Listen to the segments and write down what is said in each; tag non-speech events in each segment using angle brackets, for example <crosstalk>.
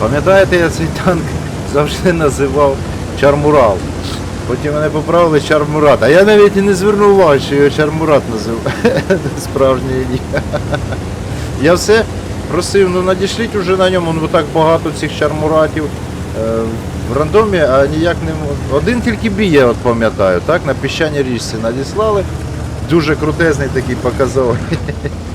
Пам'ятаєте, я цей танк завжди називав Чармурал. Потім мене поправили Чармурат. А я навіть і не звернув увагу, що його Чармурат називав. <laughs> Справжнє ні. <laughs> Я все просив, ну надішліть уже на ньому, ну так багато цих чармуратів е, в рандомі, а ніяк не Один тільки бій я от пам'ятаю, так? На піщаній річці надіслали. Дуже крутезний такий показовий. <laughs>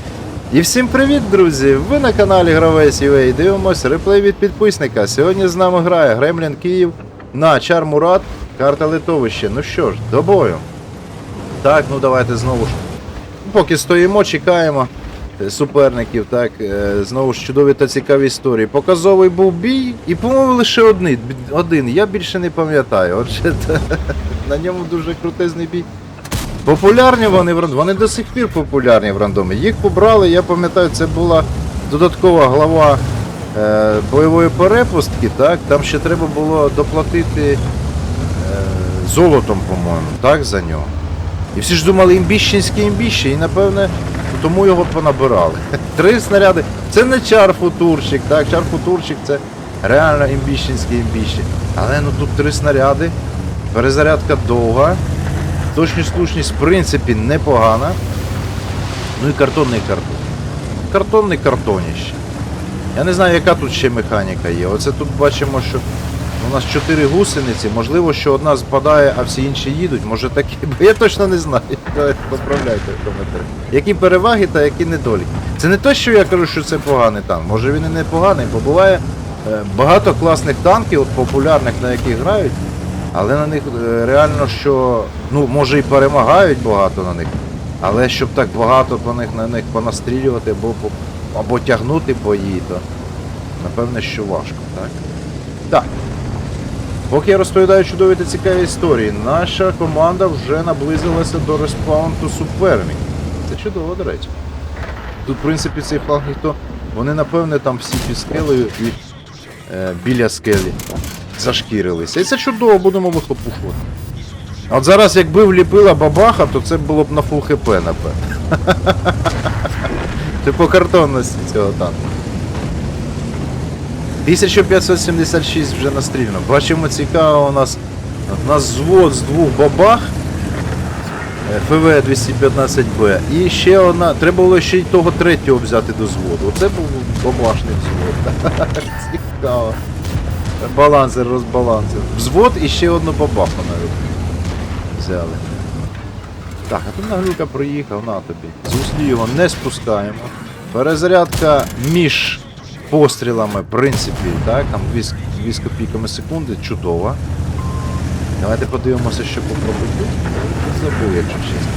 І всім привіт, друзі! Ви на каналі Гравець UA дивимось реплей від підписника. Сьогодні з нами грає Гремлін Київ на Чармурат, карта литовище. Ну що ж, до бою. Так, ну давайте знову ж. Поки стоїмо, чекаємо е, суперників, так, е, знову ж чудові та цікаві історії. Показовий був бій, і, по-моєму, лише один, один. Я більше не пам'ятаю. Отже, <laughs> на ньому дуже крутезний бій. Популярні вони в рандомі, вони до сих пір популярні в рандомі. Їх побрали, я пам'ятаю, це була додаткова глава е, бойової перепустки, так? Там ще треба було доплатити е, золотом, по-моєму, так, за нього. І всі ж думали імбіщенське імбіще, і напевне тому його понабирали. <laughs> Три снаряди. Це не чар-футурчик, так, чар-футурчик це реально імбіщенське імбіще. Але ну тут три снаряди, перезарядка довга, точність слушність в принципі непогана. Ну і картонний картон. Картонний картоніще. Я не знаю, яка тут ще механіка є. Оце тут бачимо, що у нас чотири гусениці, можливо, що одна спадає, а всі інші їдуть. Може такі. Бо я точно не знаю. Давайте поправляйте в коментарі. Які переваги та які недоліки. Це не те, що я кажу, що це поганий танк. Може він і не поганий, бо буває е, багато класних танків, от популярних, на яких грають, але на них е, реально що. Ну, може і перемагають багато на них. Але щоб так багато по них на них понастрілювати або, або тягнути бої, то напевне, що важко, так? Так. Поки я розповідаю чудові та цікаві історії, наша команда вже наблизилася до респаунту суперник. Це чудово, до речі. Тут, в принципі, цей фланг ніхто. Вони, напевне, там всі під скелею і е, біля скелі зашкірилися. І це чудово, будемо вихлопушувати. А От зараз, якби вліпила бабаха, то це було б на фул хп, напевне. Це <laughs> по картонності цього танку. 1576 вже настріляно. Бачимо, цікаво у нас. У нас звод з двох бабах. е, ФВ-215Б. І ще одна. Треба було ще й того третього взяти до зводу. Оце був бабашний взвод. <laughs> Цікаво. Балансер розбалансер. Взвод і ще одну бабаху навіть взяли. Так, а тут Наглюка приїхав, на тобі. З услі його не спускаємо. Перезарядка між пострілами, в принципі, так, там 2, з- 2 з копійками секунди, чудова. Давайте подивимося, що попробують. Забув, якщо чесно.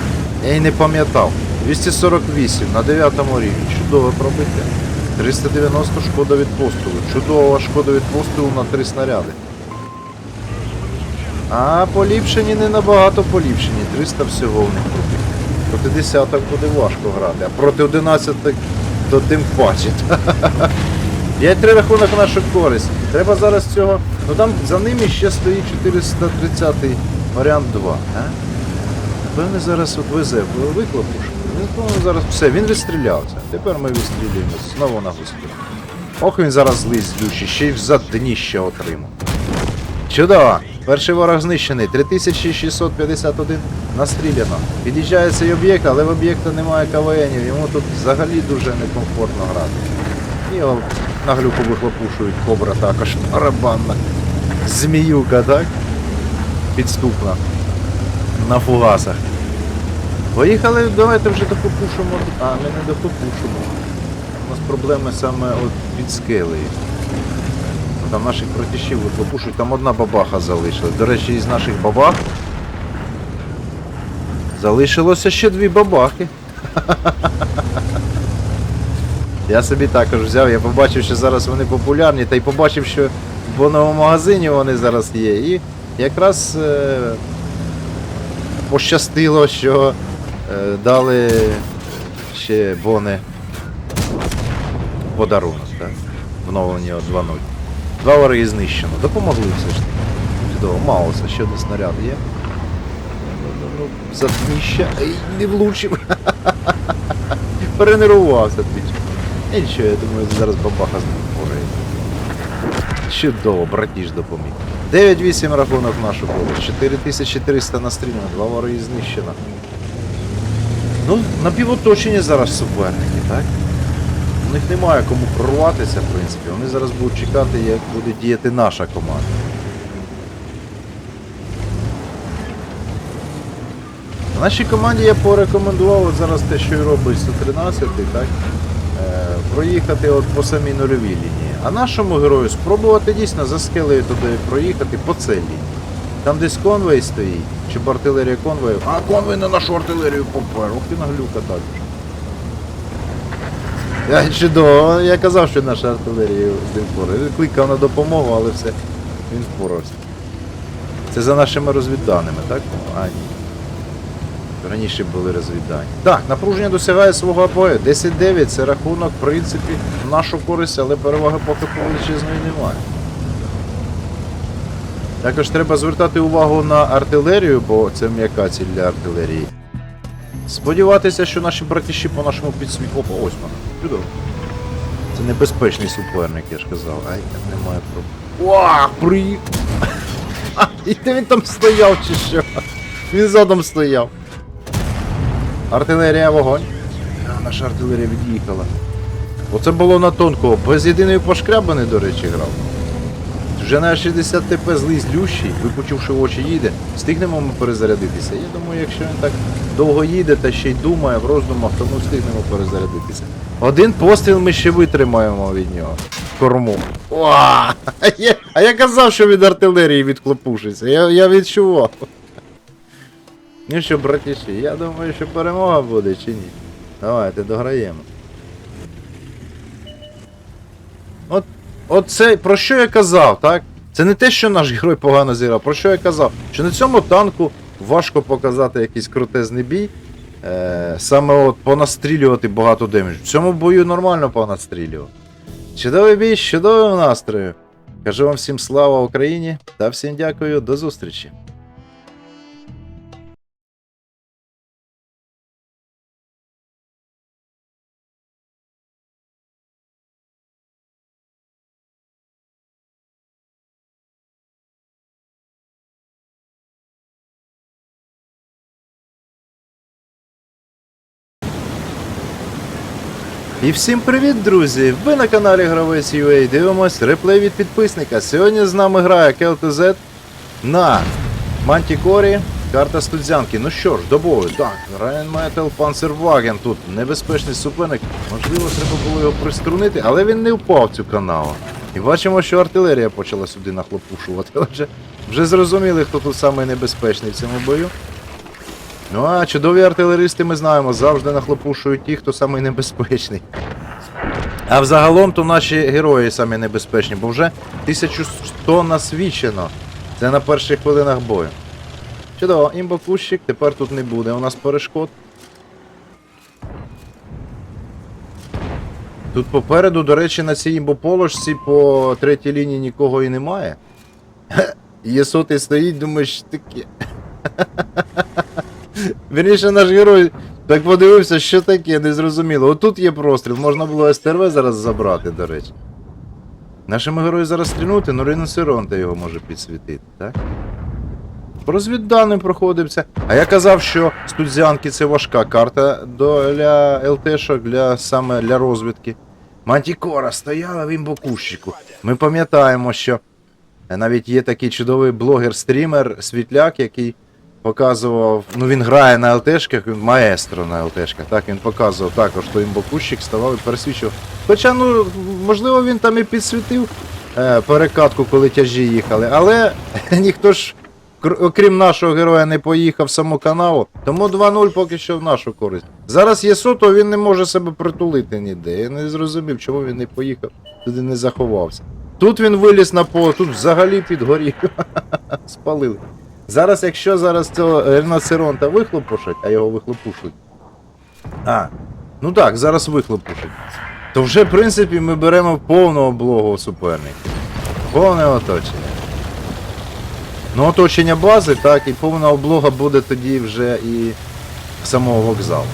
Я й не пам'ятав. 248 на 9 рівні. Чудове пробиття. 390 шкода від пострілу. Чудова шкода від пострілу на 3 снаряди. А поліпшені не набагато поліпшені. 300 всього в них пробіг. Проти десяток буде важко грати, а проти 11 то тим паче. <laughs> 5-3 рахунок в нашу користь. Треба зараз цього. Ну там за ними ще стоїть 430 варіант 2. А? Напевне зараз от везе виклопуш. Ну, зараз все, він відстрілявся. Тепер ми відстрілюємо знову на густі. Ох, він зараз злий злючий, ще й взад дніще отримав. Чудово! Перший ворог знищений, 3651 настріляно. Під'їжджає цей об'єкт, але в об'єкта немає КВНів, йому тут взагалі дуже некомфортно грати. Його на глюку вихлопушують кобра також барабанна. Зміюка, так? Підступна. На фугасах. Поїхали, давайте вже докопушимо. А, ми не докопушимо. У нас проблеми саме от під скелею. Там наших братішів вихлопушують, там одна бабаха залишилась. До речі, із наших бабах залишилося ще дві бабахи. <laughs> Я собі також взяв, я побачив, що зараз вони популярні, та й побачив, що в новому магазині вони зараз є. І якраз е, пощастило, що дали ще бони подарунок, так? Вновлені от 2.0. Два вороги знищено. Допомогли все ж таки. Чудово, Мауса, ще один снаряд є. Ну, Затміща. Ай, не влучив. <laughs> Перенервувався твіч. Нічого, я думаю, зараз бабаха з ним впорається. Чудово, допоміг. 9-8 рахунок нашу було. 4300 настріляно, два вороги знищено. Ну, на півоточення зараз суперники, так? У них немає кому прорватися, в принципі. Вони зараз будуть чекати, як буде діяти наша команда. Нашій команді я порекомендував от зараз те, що і робить 113, так? Е, проїхати от по самій нульовій лінії. А нашому герою спробувати дійсно за скелею туди проїхати по цій лінії. Там десь конвей стоїть, чи б артилерія конвою. А конвой на нашу артилерію попер. Ух ти наглюка також. Я чудово, я казав, що наша артилерія з ним. Кликав на допомогу, але все, він впорався. Це за нашими розвідданими, так? А, ні. Раніше були розвіддані. Так, напруження досягає свого апогею. 10-9 це рахунок, в принципі, в нашу користь, але переваги поки по величезної немає. Також треба звертати увагу на артилерію, бо це м'яка ціль для артилерії. Сподіватися, що наші братіші по нашому підсвіту. Опа, ось вона. Чудово. Це небезпечний суперник, я ж казав. Ай, немає проблем. Уах, при... <laughs> І де він там стояв чи що? Він задом стояв. Артилерія вогонь. А, наша артилерія від'їхала. Оце було на тонкого. Без єдиної пошкрябани, до речі, грав. Вже на 60 ТП злий злющий, випучивши очі їде, встигнемо ми перезарядитися. Я думаю, якщо він так довго їде та ще й думає в роздумах, то ми встигнемо перезарядитися. Один постріл ми ще витримаємо від нього. Корму. Уа! А я, казав, що від артилерії відхлопушиться. Я, я відчував. Ну що, братіші, я думаю, що перемога буде чи ні. Давайте дограємо. От про що я казав, так? Це не те, що наш герой погано зіграв, про що я казав? Що на цьому танку важко показати якийсь крутезний бій. Е, саме от понастрілювати багато демеджу. В цьому бою нормально понастрілював. Чудовий бій, чудовим настрою. Кажу вам всім слава Україні та всім дякую, до зустрічі. І всім привіт, друзі! Ви на каналі Гравець UA дивимось реплей від підписника. Сьогодні з нами грає KLTZ на Мантікорі, карта Студзянки. Ну що ж, до бою. Так, Rheinmetall Panzerwagen тут небезпечний суперник. Можливо, треба було його приструнити, але він не впав цю канаву. І бачимо, що артилерія почала сюди нахлопушувати. <laughs> Але вже, зрозуміли, хто тут самий в цьому бою. Ну а чудові артилеристи ми знаємо, завжди нахлопушують ті, хто самий небезпечний. А взагалом то наші герої самі небезпечні, бо вже 1100 насвічено. Це на перших хвилинах бою. Чудово, імбокущик, тепер тут не буде у нас перешкод. Тут попереду, до речі, на цій імбоположці по третій лінії нікого і немає. <laughs> Є сотий стоїть, думаєш, таке. <laughs> Вірніше наш герой так подивився, що таке, не зрозуміло. Отут є простріл, можна було СТРВ зараз забрати, до речі. Нашому герою зараз стрінути, ну риносеронта його може підсвітити, так? Розвідданим проходився. А я казав, що студзянки це важка карта для ЛТшок, для, саме для розвідки. Мантікора стояла в імбокущику. Ми пам'ятаємо, що навіть є такий чудовий блогер-стрімер Світляк, який показував. Ну він грає на ЛТшках, він маестро на ЛТшках. Так, він показував також, що імбокущик ставав і пересвічував. Хоча, ну, можливо, він там і підсвітив е, перекатку, коли тяжі їхали, але <laughs> ніхто ж, окрім нашого героя, не поїхав саму канаву. Тому 2-0 поки що в нашу користь. Зараз є сото, він не може себе притулити ніде. Я не зрозумів, чому він не поїхав, туди не заховався. Тут він виліз на поле, тут взагалі підгорів. <laughs> Спалили. Зараз, якщо зараз цього ріноцеронта вихлопушать, а його вихлопушуть. А, ну так, зараз вихлопушать. То вже, в принципі, ми беремо повну облогу суперника. Повне оточення. Ну, оточення бази, так, і повна облога буде тоді вже і самого вокзалу.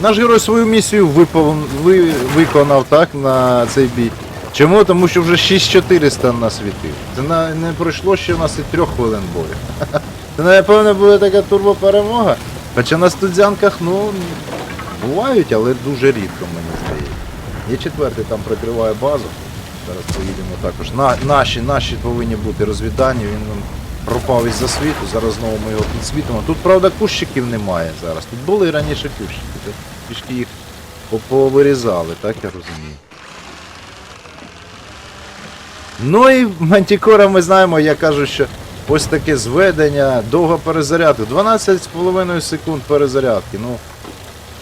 Наш герой свою місію випов... ви... виконав так на цей бій. Чому? Тому що вже 6400 насвітив. Це на, не пройшло ще у нас і трьох хвилин бою. <laughs> Це, напевно, буде така турбоперемога. Хоча на студзянках, ну, бувають, але дуже рідко, мені здається. Є четвертий там прикриває базу. Зараз поїдемо також. На, наші, наші повинні бути розвідані. Він пропав із засвіту, зараз знову ми його підсвітимо. Тут, правда, кущиків немає зараз. Тут були раніше кущики. Трішки їх повирізали, так я розумію. Ну і Мантікора ми знаємо, я кажу, що ось таке зведення, довга перезарядка. 12,5 секунд перезарядки. Ну,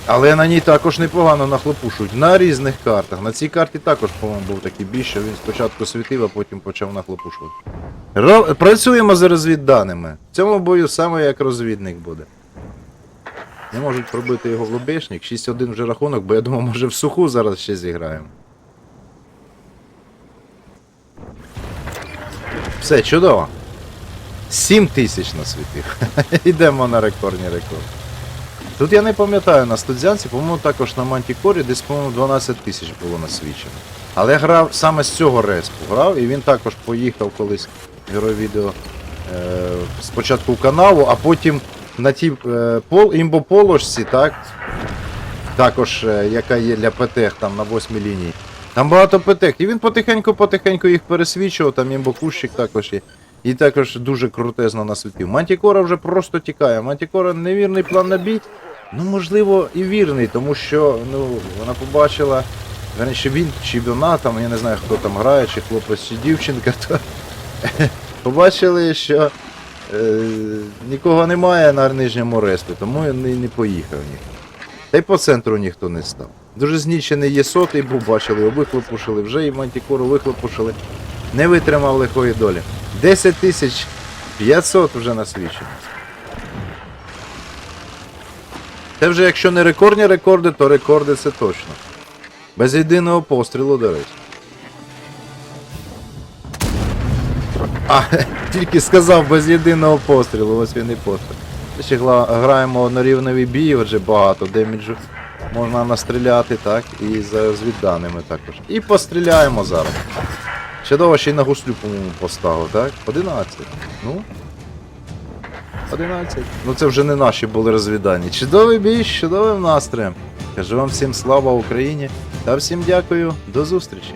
але на ній також непогано нахлопушують. На різних картах. На цій карті також, по-моєму, був такий бій, що він спочатку світив, а потім почав нахлопушувати. Ро- Працюємо за розвідданими. В цьому бою саме як розвідник буде. Не можуть пробити його в лобешник. 6-1 вже рахунок, бо я думав, може в суху зараз ще зіграємо. Все, чудово. 7 тисяч насвітив. <laughs> Йдемо на рекордні рекорди. Тут я не пам'ятаю, на студзянці, по-моєму, також на Мантікорі десь, по-моєму, 12 тисяч було насвічено. Але я грав саме з цього респу грав, і він також поїхав колись герой відео е, спочатку в канаву, а потім на тій е, пол, імбополошці, так? Також, е, яка є для ПТХ там на 8 лінії. Там багато ПТХ. І він потихеньку-потихеньку їх пересвічував, там імбокущик також є. І також дуже крутезно насвітив. Мантікора вже просто тікає. Мантікора невірний план на бій. Ну, можливо, і вірний, тому що ну, вона побачила, верніше він чемпіонат, там, я не знаю, хто там грає, чи хлопець, чи дівчинка, то <laughs> побачили, що е, нікого немає на нижньому респі, тому я не, не поїхав ніхто. Та й по центру ніхто не став. Дуже знічений є сотий був, бачили, його вихлопушили, вже і мантікору вихлопушили. Не витримав лихої долі. 10 тисяч 500 вже насвічено. Це вже якщо не рекордні рекорди, то рекорди це точно. Без єдиного пострілу, до речі. А, <laughs> тільки сказав без єдиного пострілу, ось він і постріл. Ще граємо однорівневі бій, отже багато деміджу. Можна настріляти, так, і за звідданими також. І постріляємо зараз. Чудово, ще й на гуслю, по-моєму, поставив, так? 11. Ну. 11. Ну це вже не наші були розвідані. Чудовий бій, чудовим настроєм. Кажу вам всім слава Україні та всім дякую. До зустрічі.